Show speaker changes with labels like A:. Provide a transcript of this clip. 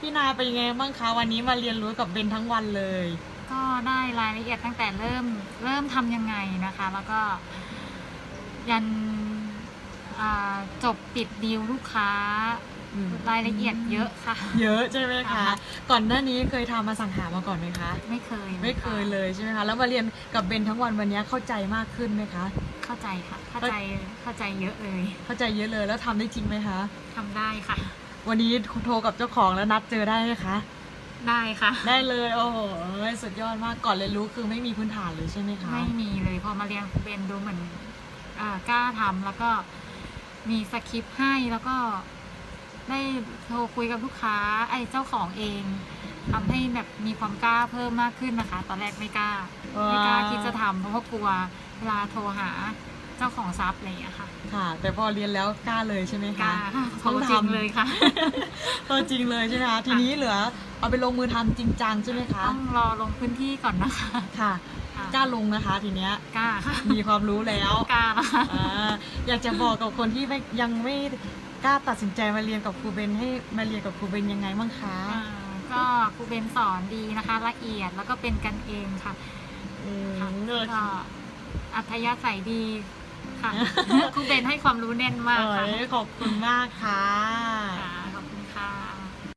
A: พี่นาเป็นยังไงบ้างคะวันนี้มาเรียนรู้กับเบนทั้งวันเลย
B: ก็ได้รายละเอียดตั้งแต่เริ่มเริ่มทำยังไงนะคะ แล้วก็ ยันอ่าจบปิดดีลลูกค้า
A: อืม
B: รายละเอียดเยอะค่ะ
A: เยอะใช่ไหมคะ
B: ค่ะ
A: ก่อนหน้านี้เคยทำมาสังหามาก่อนไหมคะ
B: ไม่เคย
A: ไม่เคยเลยใช่ไหมคะแล้วมาเรียนกับเบนทั้งวันวันนี้เข้าใจมากขึ้นไหมคะ
B: เข้าใจค่ะ เข้าใจเข้าใจเยอะเลย
A: เข้าใจเยอะเลยแล้วทำได้จริงไหมคะ
B: ทำได้ค่ะ
A: วันนี้โทรกับเจ้าของแล้วนัดเจอได้ไหมคะ
B: ได้ค่ะ
A: ได้เลยโอ้โหสุดยอดมากก่อนเรียนรู้คือไม่มีพื้นฐานเลยใช่ไหมคะ
B: ไม่มีเลยพอมาเรียนเป็นดูเหมือนอ่ากล้าทำแล้วก็มีสคริปต์ให้แล้วก็ได้โทรคุยกับลูกค้าไอ้เจ้าของเองทำให้แบบมีความกล้าเพิ่มมากขึ้นนะคะ ตอนแรกไม่กล้า ไม่กล้าคิดจะทำเพราะว่ากลัวเวลาโทรหา เจ้าของทรัพย์อะไรอย่างเงี้ยค่ะ
A: ค่ะ แต่พอเรียนแล้วกล้าเลยใช่ไหม
B: ก
A: คะ
B: ล้าค่ะโท
A: ต้
B: ร
A: อง
B: จริง
A: ทำ
B: เลยค่ะ
A: ตัวจริงเลยใช่ไหมคะทีนี้เหลือเอาไปลงมือทำจริงจังใช่ไหมคะ
B: ต้องรอลงพื้นที่ก่อนนะคะ
A: ค่ะ
B: ค่ะ
A: กล้าลงนะคะทีเนี้ย
B: กล้าค่ะ
A: มีความรู้แล้ว
B: กล้านะคะ
A: อ่าอยากจะบอกกับคนที่ไม่ยังไม่กล้าตัดสินใจมาเรียนกับครูเบนให้มาเรียนกับครูเบนยังไงบ้างคะ
B: อ่าก็ครูเบนสอนดีนะคะละเอียดแล้วก็เป็นกันเองค่ะ
A: อืม
B: ค่ะ
A: เลิศ
B: ก็อัธยาศัยดี ค่ะครูเบนให้ความรู้แน่นมากค่ะ
A: โอ้ยขอบคุณมากค่ะ
B: ค่ะ